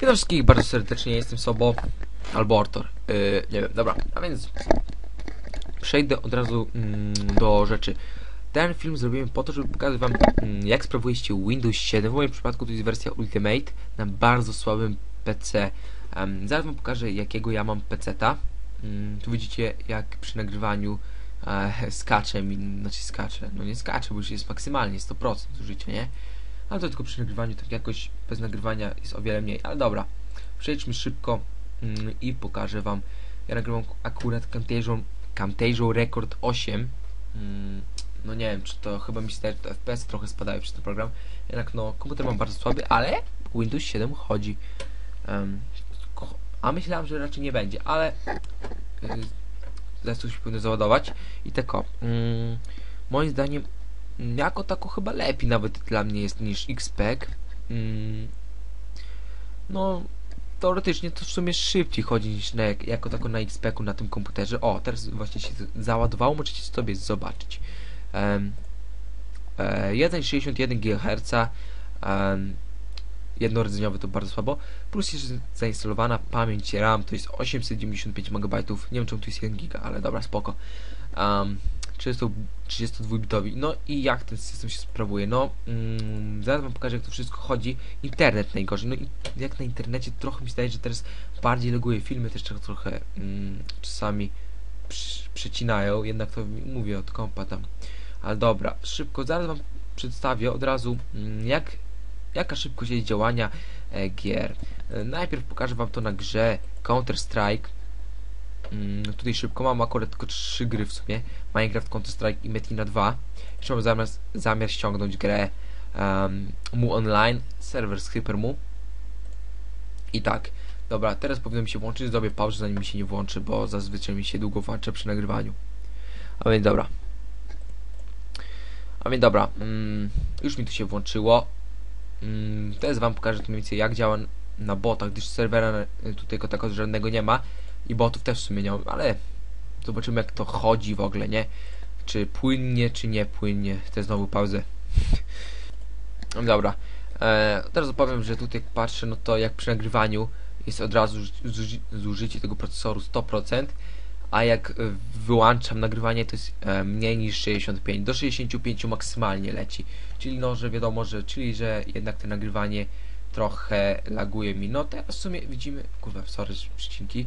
Witam wszystkich bardzo serdecznie, jestem Sobo albo Ortor. Yy, nie wiem, dobra, a więc przejdę od razu mm, do rzeczy. Ten film zrobiłem po to, żeby pokazać wam mm, jak sprawujecie Windows 7. W moim przypadku to jest wersja Ultimate na bardzo słabym PC. Um, zaraz wam pokażę jakiego ja mam PC-ta. Mm, tu widzicie jak przy nagrywaniu e, skacze mi, znaczy skacze, no nie skacze, bo już jest maksymalnie 100% zużycia, nie? Ale to tylko przy nagrywaniu, tak jakoś bez nagrywania jest o wiele mniej. Ale dobra, przejdźmy szybko mm, i pokażę wam. Ja nagrywam akurat Camtasia, Camtasia Record 8. Mm, no nie wiem, czy to chyba mi się to FPS trochę spadają przez ten program. Jednak no, komputer mam bardzo słaby, ale Windows 7 chodzi. A myślałem, że raczej nie będzie, ale yy, się powinno załadować. I tak o, mm, moim zdaniem jako tako chyba lepiej nawet dla mnie jest niż XPEG. Mm, no, teoretycznie to w sumie szybciej chodzi niż na, jako tako na XPEG-u na tym komputerze. O, teraz właśnie się załadowało, możecie sobie zobaczyć. Um, e, 1,61 GHz um, jednorodzeniowy to bardzo słabo, plus jest zainstalowana pamięć RAM, to jest 895 MB, nie wiem czemu tu jest 1 GB, ale dobra, spoko. Um, 32-bitowi. No i jak ten system się sprawuje? No, mm, zaraz wam pokażę, jak to wszystko chodzi. Internet najgorzej. No i jak na internecie trochę mi się zdaje, że teraz bardziej loguje filmy, też trochę mm, czasami przecinają, jednak to mówię od kompa tam. Ale dobra, szybko, zaraz wam przedstawię od razu, mm, jak, jaka szybkość jest działania e, gier. E, najpierw pokażę wam to na grze Counter-Strike. Mm, tutaj szybko mam akurat tylko trzy gry w sumie. Minecraft, Counter-Strike i Metina 2. Jeszcze mam zamiar, zamiar ściągnąć grę um, Mu Online, serwer z Hypermu. I tak, dobra, teraz powinno mi się włączyć, zrobię pauzę zanim mi się nie włączy, bo zazwyczaj mi się długo włącza przy nagrywaniu. A więc dobra. A więc dobra, mm, już mi tu się włączyło. Mm, teraz wam pokażę tu mniej więcej jak działa na botach, gdyż serwera tutaj tego żadnego nie ma i botów też w sumie nie mam, ale zobaczymy jak to chodzi w ogóle, nie? Czy płynnie, czy nie płynnie. Chcę znowu pauzę. Dobra. E, teraz opowiem, że tutaj jak patrzę, no to jak przy nagrywaniu jest od razu zużycie tego procesoru 100%, a jak wyłączam nagrywanie to jest e, mniej niż 65, do 65 maksymalnie leci. Czyli no, że wiadomo, że czyli że jednak to nagrywanie trochę laguje mi. No teraz w sumie widzimy, kurwa, sorry, przycinki,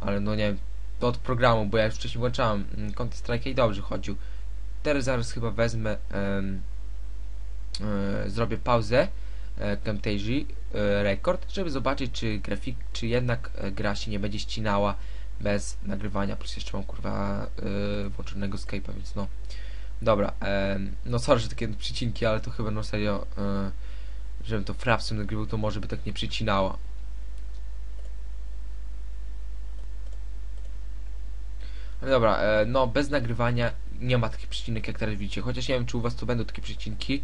ale no nie wiem, to od programu, bo ja już wcześniej włączałem mm, Counter Strike i dobrze chodził. Teraz zaraz chyba wezmę, um, e, zrobię pauzę e, Camtasia e, Record, żeby zobaczyć, czy grafik, czy jednak e, gra się nie będzie ścinała bez nagrywania, plus jeszcze mam kurwa włączonego Skype'a, więc no. Dobra, no sorry, że takie przycinki, ale to chyba no serio, e, żebym to frapsem nagrywał, to może by tak nie przycinało. Dobra, e, no bez nagrywania nie ma takich przecinek jak teraz widzicie, chociaż nie wiem czy u was to będą takie przecinki,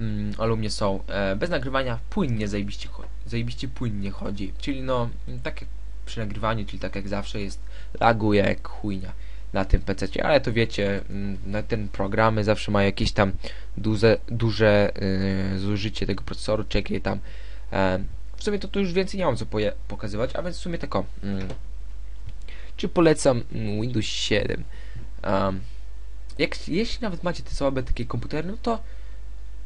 mm, ale u mnie są. E, bez nagrywania płynnie zajebiście, zajebiście płynnie chodzi, czyli no tak jak przy nagrywaniu, czyli tak jak zawsze jest, laguje jak chujnia na tym PC, ale to wiecie, mm, na ten programy zawsze mają jakieś tam duże, duże yy, zużycie tego procesoru, czy jakie tam. E, w sumie to tu już więcej nie mam co pokazywać, a więc w sumie tak o. Czy polecam mm, Windows 7. Um, jak, jeśli nawet macie te słabe takie komputery, no to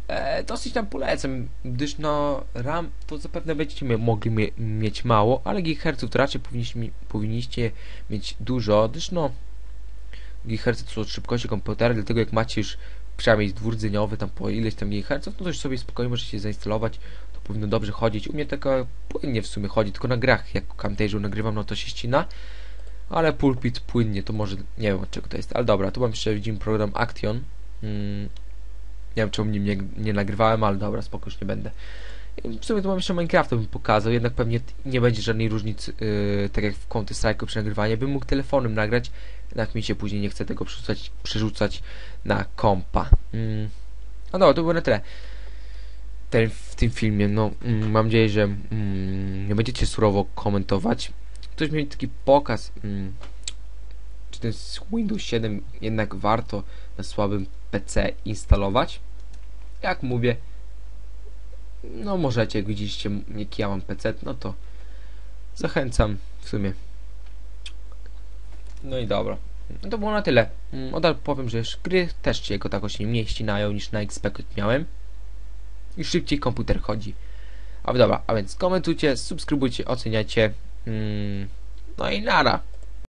e, dosyć tam polecam, gdyż no RAM to zapewne będziecie mogli mie mieć mało, ale to raczej powinniście, powinniście mieć dużo, gdyż no gigahercy to są szybkości komputera, dlatego jak macie już przynajmniej dwurdzeniowy tam po ileś tam gigaherców, no to już sobie spokojnie możecie zainstalować, to powinno dobrze chodzić. U mnie taka płynnie w sumie chodzi, tylko na grach jak Camtasia nagrywam, no to się ścina, ale pulpit płynnie, to może, nie wiem od czego to jest, ale dobra, tu mam jeszcze, widzimy program Action, hmm, nie wiem czemu nim nie, nie nagrywałem, ale dobra, spoko, już nie będę. I w sumie tu mam jeszcze Minecrafta bym pokazał, jednak pewnie nie będzie żadnej różnicy, yy, tak jak w Counter Strike przy nagrywaniu, bym mógł telefonem nagrać, jednak mi się później nie chce tego przerzucać, przerzucać na kompa. Mm. No dobra, to było na tyle. Ten, w tym filmie, no, mm, mam nadzieję, że mm, nie będziecie surowo komentować ktoś miał taki pokaz, hmm, czy ten Windows 7 jednak warto na słabym PC instalować. Jak mówię, no możecie, jak widzieliście, jaki ja mam PC, no to zachęcam w sumie. No i dobra. No to było na tyle. Mm, Nadal powiem, że już gry też się go tak się mniej ścinają niż na Expected miałem. I szybciej komputer chodzi. A dobra, a więc komentujcie, subskrybujcie, oceniajcie. Mm, no i nara.